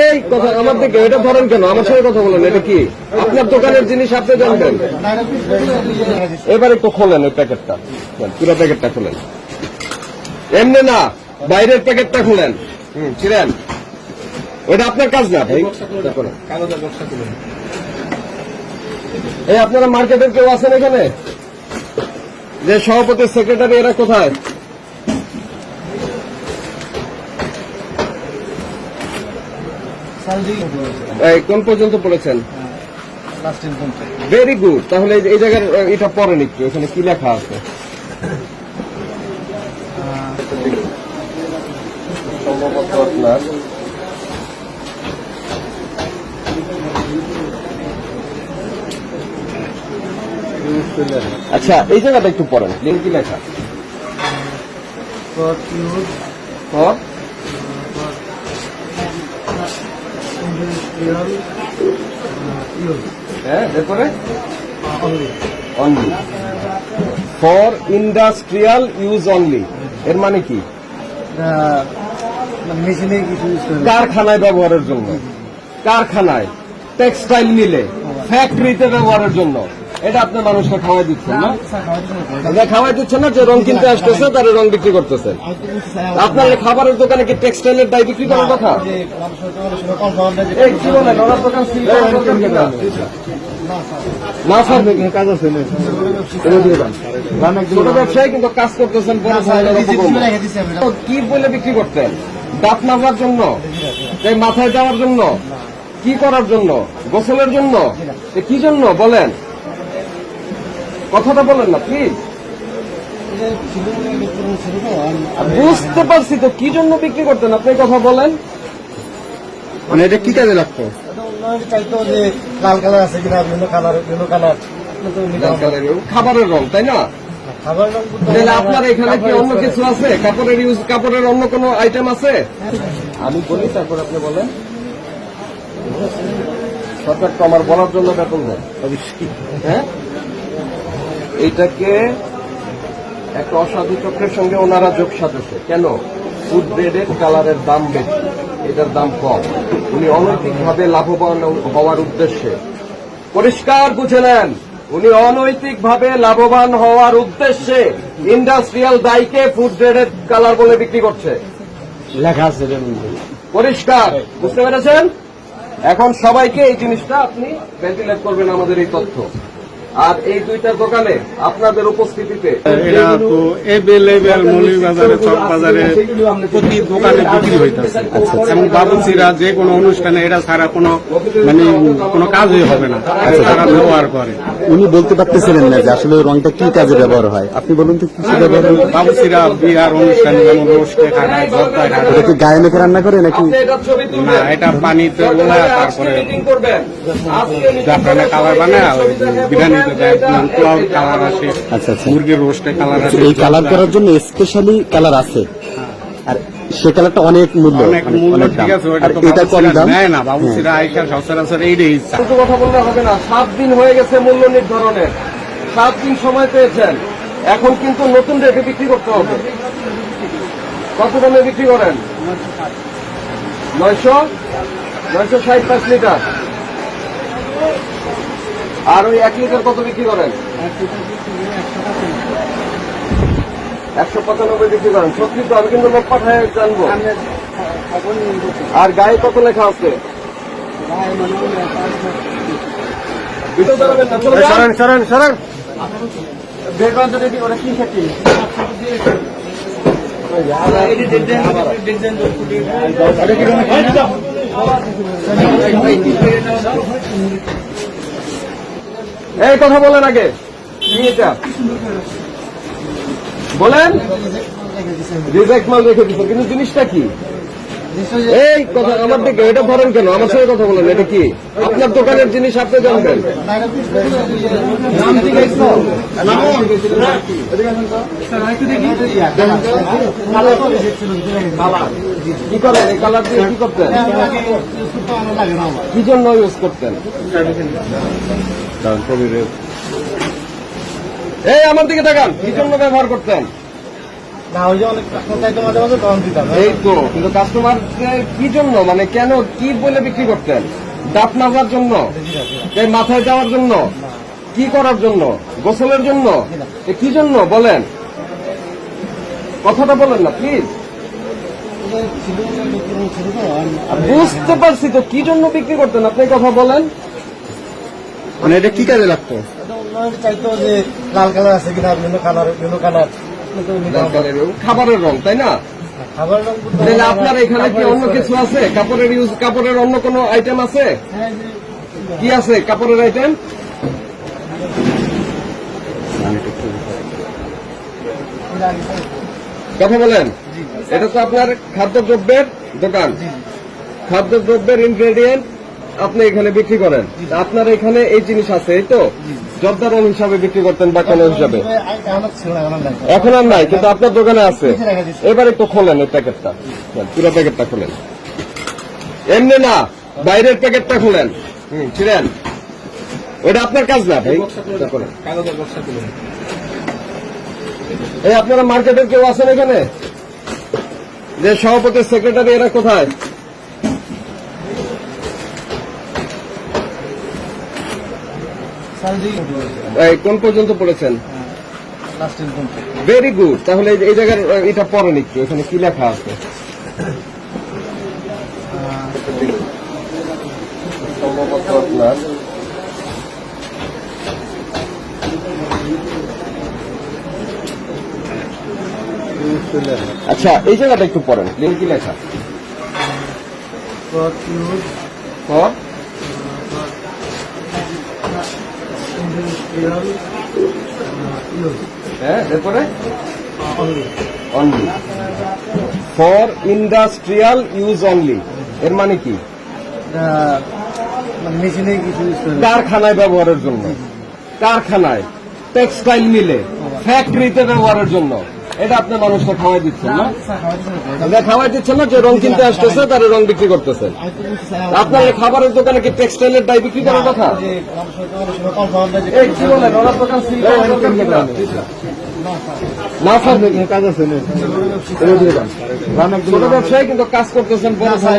এই কথা, আমার দিকে, এটা ধরেন কেন? আমার সাথে কথা বলেন, এটা কি? আপনার দোকানের জিনিস আপনি জানবেন। এবার একটু খোলেন ওই প্যাকেটটা। পুরো প্যাকেটটা খোলেন। এমনি না, বাইরের প্যাকেটটা খোলেন। ছিলেন? ওইটা আপনার কাজ না, ভাই। এই আপনারা মার্কেটের কেউ আছেন এখানে? যে সভাপতি সেক্রেটারি এরা কোথায়? কোন পর্যন্ত পড়েছেন ভেরি গুড তাহলে এই- জায়গার এটা পড়েন একটু এখানে কি লেখা আছে? সম্ভবত আপনার আচ্ছা এই জায়গাটা একটু পড়েন লিঙ্ক কি লেখা। হ্যাঁ এরপরে only for industrial use only এর মানে কি? মেশিনে কিছু। কারখানায় ব্যবহারের জন্য। কারখানায়। টেক্সটাইল মিলে ফ্যাক্টরিতে ব্যবহারের জন্য। এটা আপনি মানুষকে খাওয়াই দিচ্ছেন না? এটা খাওয়াই দিচ্ছেন না, যে রং কিনতে আসতেছে, তার রং বিক্রি করতেছেন আপনার খাবারের দোকানে কি টেক্সটাইলের দায় বিক্রি করার কথা? না? স্যার। কাজ আছে ছোট ব্যবসায়ী কিন্তু কাজ করতেছেন কি বলে বিক্রি করতেন? দাঁত মারবার জন্য? মাথায় দেওয়ার জন্য? কি করার জন্য? গোসলের জন্য? কি জন্য? বলেন। কথাটা বলেন না প্লিজ বুঝতে পারছি তো কি জন্য বিক্রি করতেন আপনি কথা বলেন। মানে এটা কি কাজে লাগতো? চাইতো যে লাল কালার আছে কিনা বিভিন্ন কালার বিভিন্ন কালার তো নিতে হবে। খাবারের রং তাই না? আপনার এখানে কি অন্য কিছু আছে? কাপড়ের ইউজ কাপড়ের অন্য কোনো আইটেম আছে? আমি বলি তারপর আপনি বলেন। সরকার তো আমার বলার জন্য বেতন দেয় হ্যাঁ? এইটাকে একটা অসাধু চক্রের সঙ্গে ওনারা যোগ সাজেছে। কেন? ফুড গ্রেডের কালারের দাম বেশি এটার দাম কম। উনি অনৈতিকভাবে লাভবান হওয়ার উদ্দেশ্যে পরিষ্কার বুঝে নেন উনি অনৈতিকভাবে লাভবান হওয়ার উদ্দেশ্যে ইন্ডাস্ট্রিয়াল ডাইকে ফুড গ্রেডের কালার বলে বিক্রি করছে। লেখা আছে পরিষ্কার বুঝতে পেরেছেন? এখন সবাইকে এই জিনিসটা আপনি ভেন্টিলেট করবেন আমাদের এই তথ্য। আর এই দুইটা দোকানে আপনাদের উপস্থিতিতে এটা তো এভেলেবেল মৌলভীবাজারে চক বাজারে প্রতি দোকানে বিক্রি হইতেছে। এবং বাবুচিরা যে কোনো অনুষ্ঠানে এটা ছাড়া কোনো মানে কোনো কাজই হবে না। তারা ব্যবহার করে। উনি বলতে পারতেছিলেন না যে আসলে রংটা কি কাজে ব্যবহার হয়। আপনি বলুন তো কিসে ব্যবহার বাবুচিরা বিয়ার অনুষ্ঠানে যেমন রোস্টে খাটায় এটা খাটায় কি গায়ে মেখে রান্না করে নাকি? না এটা পানিতে ওলা তারপরে জাফরানে কালার বানায় পোলাও কালার আসে আচ্ছা আচ্ছা। মুরগির রোস্টে কালার আসে এই কালার করার জন্য স্পেশালি কালার আছে। আর সে কালারটা অনেক মূল্য অনেক ঠিক আছে এটা কম দাম? না বাবুচিরা আইসা সচরাচর এইটাই ইচ্ছা। কিন্তু কথা বললে হবে না সাত দিন হয়ে গেছে মূল্য নির্ধারণের সাত দিন সময় পেয়েছেন। এখন কিন্তু নতুন রেটে বিক্রি করতে হবে। কত দামে বিক্রি করেন? নয়শো? নয়শো ষাট পাঁচ লিটার। আর ওই এক লিটার কত বিক্রি করেন? একশো পঁচানব্বই বিক্রি করেন। সত্যি তো আমি কিন্তু লোক পাঠায় জানব। আর গায়ে কত লেখা আছে? ভিতরে দাঁড়াবেন না, চলে যান। সরেন সরেন এই কথা বলেন আগে। এটা বলেন? রিজেক্ট মাল রেখে দিচ্ছেন কিন্তু জিনিসটা কি? এই কথা আমার দিকে, এটা ধরেন কেন? আমার সাথে কথা বলেন, এটা কি? আপনার দোকানের জিনিস আপনি জানবেন। কি করেন? এই কালার দিয়ে কি করতেন? কি জন্য ইউজ করতেন? এই আমার দিকে তাকান, কি জন্য ব্যবহার করতেন? না ওই যে অনেক কাস্টমার চাইতো মাঝে মাঝে তখন দিতাম এই তো কিন্তু কাস্টমার কি জন্য মানে কেন কি বলে বিক্রি করতেন? দাঁত মাজার জন্য? মাথায় দেওয়ার জন্য? কি করার জন্য? গোসলের জন্য? কি জন্য? বলেন। কথাটা বলেন না প্লিজ বুঝতে পারছি তো কি জন্য বিক্রি করতেন? আপনি কথা বলেন। মানে এটা কি কাজে লাগতো? চাইতো যে লাল কালার আছে কিনা বিভিন্ন কালার বিভিন্ন কালার। খাবারের রং তাই না? তাহলে আপনার এখানে কি অন্য কিছু আছে? কাপড়ের ইউজ কাপড়ের অন্য কোনো আইটেম আছে? হ্যাঁ, কি আছে কাপড়ের আইটেম কথা বলেন। এটা তো আপনার খাদ্যদ্রব্যের দোকান। খাদ্যদ্রব্যের ইনগ্রেডিয়েন্ট আপনি এখানে বিক্রি করেন। আপনার এখানে এই জিনিস আছে এই তো? জর্দারন হিসাবে বিক্রি করতেন বা কোনো হিসাবে? এখন আর নাই। কিন্তু আপনার দোকানে আছে। এবার একটু খোলেন এই প্যাকেটটা। পুরো প্যাকেটটা খোলেন। এমনি না বাইরের প্যাকেটটা খোলেন। হুম ছিলেন। ওইটা আপনার কাজ না ভাই? এই আপনারা মার্কেটের কেউ আছেন এখানে? যে সভাপতি সেক্রেটারি এরা কোথায় সাল দিই এই কোন পর্যন্ত পড়েছেন? ভেরি গুড তাহলে এই- জায়গার এটা পড়েন একটু এখানে কি লেখা আছে? সম্ভবত আপনার আচ্ছা এই জায়গাটা একটু পড়েন কি লেখা for use for industrial use হ্যাঁ এরপরে? Only for industrial use only এর মানে কি? মানে মেশিনে কিছু কারখানায় ব্যবহারের জন্য। কারখানায়। টেক্সটাইল মিলে। ফ্যাক্টরিতে ব্যবহারের জন্য। এটা আপনি মানুষকে খাওয়াই দিচ্ছেন না? খাওয়াই দিচ্ছেন না। যে রং কিনতে আসতেছে তার রং বিক্রি করতেছেন চাই আপনার এই খাবারের দোকানে কি টেক্সটাইলের ডাই বিক্রি করার কথা? না? স্যার কাজ আছে ছোট ব্যবসায়ী কিন্তু কাজ করতেছেন বড় স্যার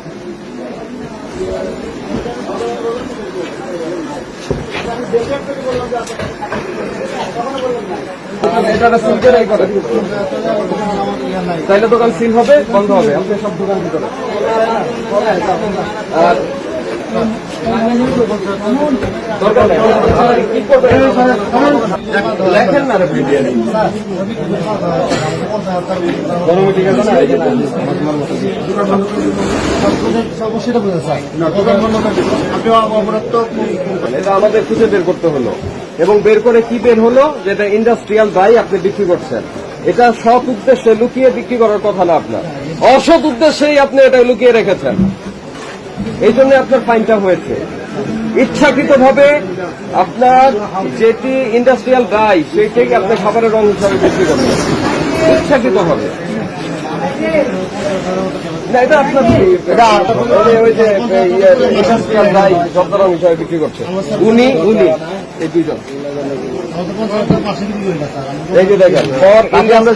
এটা তাইলে দোকান সিল হবে বন্ধ হবে। আমাদের সব দোকান ভিতরে। আর দরকার নেই। আর কি করবেন? আমাদের খুঁজে বের করতে হলো। এবং বের করে কি বের হলো? যেটা ইন্ডাস্ট্রিয়াল দায় আপনি বিক্রি করছেন। এটা সৎ উদ্দেশ্যে লুকিয়ে বিক্রি করার কথা না আপনার। অসৎ উদ্দেশ্যেই আপনি এটা লুকিয়ে রেখেছেন। এই জন্য আপনার ফাইনটা হয়েছে ইচ্ছাকৃত ভাবে আপনার যেটি ইন্ডাস্ট্রিয়াল দায় সেইটাকে আপনার খাবারের রং হিসাবে বিক্রি করছেন ইচ্ছাকৃত হবে না এটা আপনার ওই যে- ইন্ডাস্ট্রিয়াল দায় শব্দ রং হিসাবে বিক্রি করছে উনি উনি এই দুইজন আমরা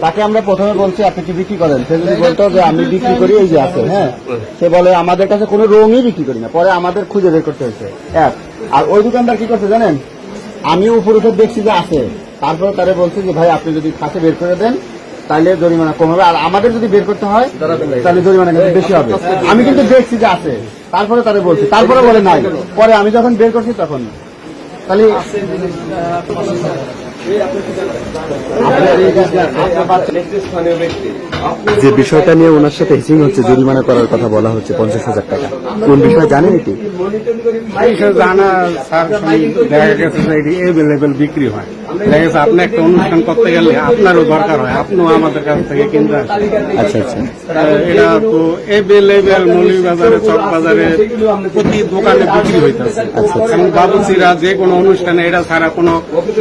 তাকে আমরা প্রথমে বলছি আপনি কি বিক্রি করেন? সে যদি বলতো যে আমি বিক্রি করি এই যে আছে হ্যাঁ? সে বলে আমাদের কাছে কোনো রঙই বিক্রি করি না। পরে আমাদের খুঁজে বের করতে হয়েছে এক। আর ওই দোকানদার কি করছে জানেন? আমি উপর উপর দেখছি যে আছে। তারপরে তারে বলছে যে ভাই আপনি যদি খাতে বের করে দেন তাহলে জরিমানা কম হবে। আর আমাদের যদি বের করতে হয় তাহলে জরিমানা কিন্তু বেশি হবে। আমি কিন্তু দেখছি যে আছে। তারপরে তারা বলছি। তারপরে বলে নাই। পরে আমি যখন বের করছি তখন তাহলে যে বিষয়টা নিয়ে ওনার সাথে হিসিং হচ্ছে জরিমানা করার কথা বলা হচ্ছে পঞ্চাশ হাজার টাকা। কোন বিষয় জানেন এটি? জানা দেখা গেছে এভেলেবেল বিক্রি হয়। দেখা গেছে আপনি একটা অনুষ্ঠান করতে গেলে আপনারও দরকার হয় আপনিও আমাদের কাছ থেকে কিনতে আচ্ছা আচ্ছা। এটা তো এভেলেবেল মৌলভীবাজারে চক বাজারে প্রতি দোকানে বিক্রি হইতেছে। এবং বাবুচিরা যে কোনো অনুষ্ঠানে এটা ছাড়া কোনো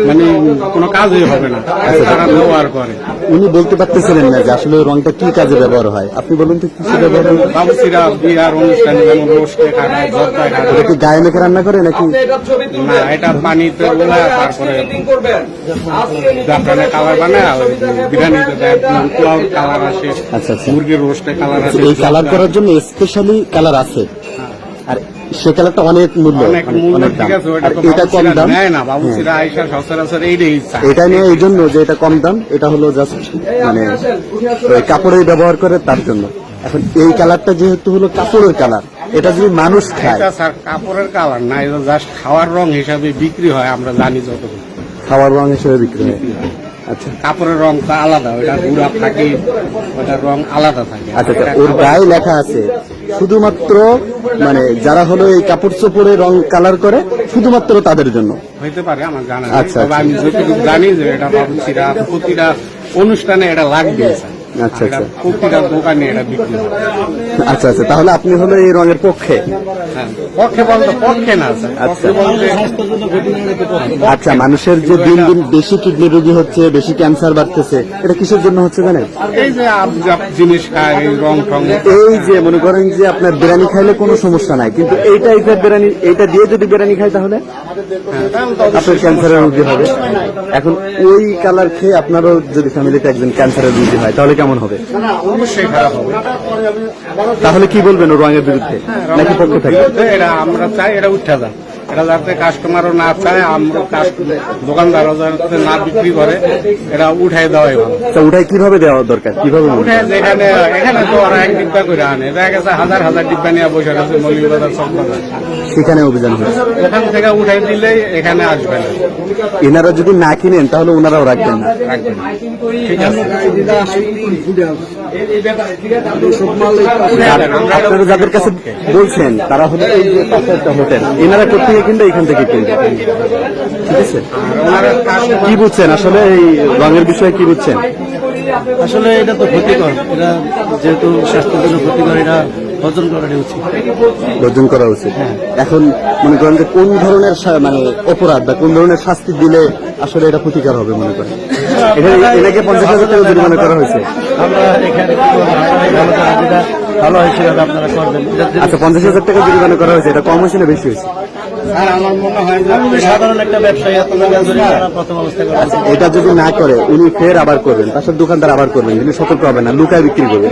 মানে কোনো কাজই হবে না। তারা ব্যবহার করে। উনি বলতে পারতেছিলেন না যে আসলে ওই রংটা কি কাজে ব্যবহার হয়। আপনি বলুন তো কিসে ব্যবহার হয়? বাবুচিরা বিয়ার অনুষ্ঠানে যেমন রোস্টে খাটায় জর্দায় এটা কি গায়ে মেখে রান্না করে নাকি? না এটা পানিতে গোলায় তারপরে জাফরানের কালার বানায় বিরিয়ানিতে দেয় কালার আসে আচ্ছা, আচ্ছা। মুরগির রোস্টে কালার আসে। এই কালার করার জন্য স্পেশালি কালার আছে। আর সে অনেক মূল্য অনেক দাম। তো এটা কম দাম। এটা নিয়ে এই জন্য যে এটা কম দাম এটা হলো জাস্ট মানে ওই কাপড়ের ব্যবহার করে তার জন্য। এখন এই কালারটা যেহেতু হলো কাপড়ের কালার এটা যদি মানুষ খায়। স্যার কাপড়ের কালার না এটা জাস্ট খাওয়ার রং হিসাবে বিক্রি হয় আমরা জানি যতটুকু। খাওয়ার রং হিসেবে বিক্রি হয়। আচ্ছা। কাপড়ের রংটা আলাদা ওটা গুড়া থাকে ওটার রং আলাদা থাকে। আচ্ছা আচ্ছা ওর গায়ে লেখা আছে শুধুমাত্র মানে যারা হলো এই কাপড় চোপড়ে রং কালার করে শুধুমাত্র তাদের জন্য। হইতে পারে আমার জানা আচ্ছা, তবে আমি যতটুকু জানি যে এটা বাবুচিরা প্রতিটা অনুষ্ঠানে এটা লাগবে। আচ্ছা, আচ্ছা। প্রতিটা দোকানে এটা বিক্রি হয় আচ্ছা আচ্ছা তাহলে আপনি হলো এই রঙের পক্ষে হ্যাঁ। পক্ষে বলতে পক্ষে না আচ্ছা। আচ্ছা মানুষের যে দিন দিন বেশি কিডনি রোগী হচ্ছে বেশি ক্যান্সার বাড়তেছে এটা কিসের জন্য হচ্ছে জানেন এই যে জিনিস খায় এই রং টং এই যে মনে করেন যে আপনার বিরিয়ানি খাইলে কোনো সমস্যা নাই কিন্তু এই টাইপের বিরিয়ানি এইটা দিয়ে যদি বিরিয়ানি খাই তাহলে আপনার ক্যান্সারের রোগী হবে। এখন ওই কালার খেয়ে আপনারও যদি ফ্যামিলিতে একজন ক্যান্সারের রোগী হয় তাহলে কেমন হবে? অবশ্যই খারাপ হবে। তাহলে কি বলবেন ও রঙের বিরুদ্ধে? নাকি পক্ষে থাকবে? এটা আমরা চাই এটা উঠে যাক। এটা যাতে কাস্টমারও না চায় আমরা দোকানদারও যাতে না বিক্রি করে এটা উঠাই দেওয়াই ভালো। ওটাই কীভাবে দেওয়া দরকার? কীভাবে উঠে যেখানে এখানে তো ওরা এক ডিব্বা করে আনে। দেখা গেছে হাজার হাজার ডিব্বা নিয়ে বসে আছে মৌলিবাজার চক বাজার। সেখানে অভিযান হয়েছে। ওখান থেকে উঠাই দিলে এখানে আসবে না। এনারা যদি না কিনেন তাহলে ওনারাও রাখবেন না। রাখবেন ঠিক আছে। আপনারা যাদের কাছে বলছেন তারা হলো এই যে একটা হোটেল। এনারা কোথেকে কিনবে এখান থেকে কিনবে ঠিক আছে? কি বুঝছেন? আসলে এই রঙের বিষয়ে কি বুঝছেন? আসলে এটা তো ক্ষতিকর। এটা যেহেতু স্বাস্থ্যের জন্য ক্ষতিকর এটা বর্জন করাটাই উচিত। বর্জন করা উচিত। এখন মনে করেন যে কোন ধরনের মানে অপরাধ বা কোন ধরনের শাস্তি দিলে আসলে এটা প্রতিকার হবে মনে করেন? এটা এনাকে পঞ্চাশ হাজার টাকা জরিমানা করা হয়েছে। আমরা এখানে ভালো করা হয় সেভাবে আপনারা করবেন। আচ্ছা পঞ্চাশ হাজার টাকা জরিমানা করা হয়েছে। এটা কম হয়েছে না বেশি হয়েছে? আর আমার মনে হয় যে সাধারণ একটা ব্যবসায়ী এত টাকা জরিমানা প্রথম অবস্থায় করা। আচ্ছা এটা যদি না করে উনি ফের আবার করবেন তার সাথে দোকানদার আবার করবেন কিন্তু সতর্ক হবেন না লুকায় বিক্রি করবেন।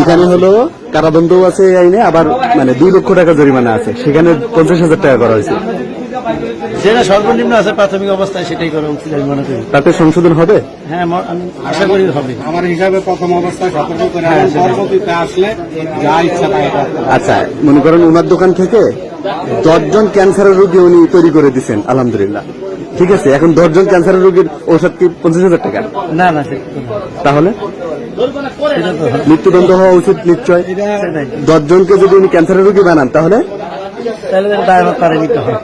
এখানে হলো কারাদণ্ডও আছে এই আইনে আবার মানে দুই লক্ষ টাকা জরিমানা আছে সেখানে পঞ্চাশ হাজার টাকা করা হয়েছে। যেটা সর্বনিম্ন আছে প্রাথমিক অবস্থায় সেটাই করা উচিত আমি মনে করি। তাতে সংশোধন হবে? হ্যাঁ আমি আশা করি হবে। আমার হিসাবে প্রথম অবস্থায় সতর্ক করে পরবর্তীতে আসলে যা ইচ্ছা তাই আচ্ছা মনে করেন ওনার দোকান থেকে দশজন ক্যান্সারের রোগী উনি তৈরি করে দিচ্ছেন আলহামদুলিল্লাহ। ঠিক আছে এখন দশজন ক্যান্সারের রোগীর ঔষধ কি পঞ্চাশ হাজার টাকা? না না। তাহলে? মৃত্যুদণ্ড হওয়া উচিত নিশ্চয়। দশজনকে যদি উনি ক্যান্সারের রোগী বানান তাহলে? তাহলে দায়ভার তারা নিতে হবে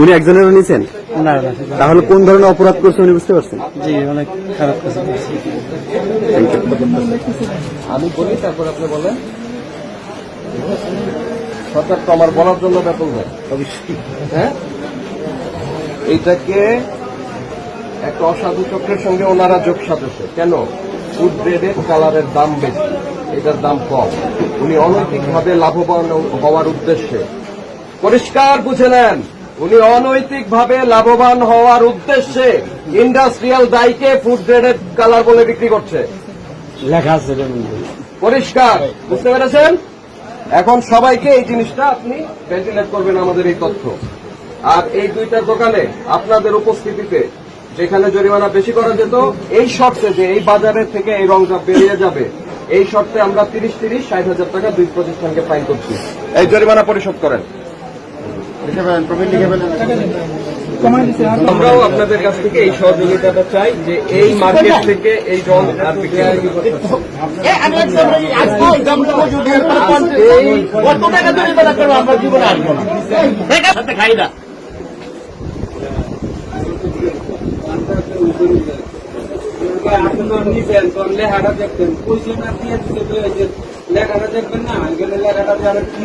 উনি একজনেরও নিছেন? না না সেটা তাহলে কোন ধরনের অপরাধ করছে উনি বুঝতে পারছেন? জি অনেক খারাপ কাজ করছি। আমি বলি তারপর আপনি বলেন। সরকার তো আমার বলার জন্য ব্যাপক হয়। অবশ্যই হ্যাঁ? এইটাকে একটা অসাধু চক্রের সঙ্গে ওনারা যোগ সাজেছে। কেন? ফুড গ্রেডের কালারের দাম বেশি এটার দাম কম। উনি অনৈতিকভাবে লাভবান হওয়ার উদ্দেশ্যে পরিষ্কার বুঝে নেন উনি অনৈতিকভাবে লাভবান হওয়ার উদ্দেশ্যে ইন্ডাস্ট্রিয়াল দায়কে ফুড গ্রেডের কালার বলে বিক্রি করছে। লেখা আছে পরিষ্কার বুঝতে পেরেছেন? এখন সবাইকে এই জিনিসটা আপনি ভেন্টিলেট করবেন আমাদের এই তথ্য। আর এই দুইটা দোকানে আপনাদের উপস্থিতিতে যেখানে জরিমানা বেশি করা যেত এই শর্তে যে এই বাজারের থেকে এই রংটা বেরিয়ে যাবে এই শর্তে আমরা তিরিশ তিরিশ ষাট হাজার টাকা দুই প্রতিষ্ঠানকে ফাইন করছি। এই জরিমানা পরিশোধ করেন। আমরাও আপনাদের কাছ থেকে এই সহযোগিতাটা চাই যে এই মার্কেট থেকে এই রং আর কত টাকা জরিমানা করব আমরা জীবনে আসব না। খাই না লেখাটা দেখবেন। পয়সা না দিয়ে লেখাটা দেখবেন না এখানে লেখাটা যারা কি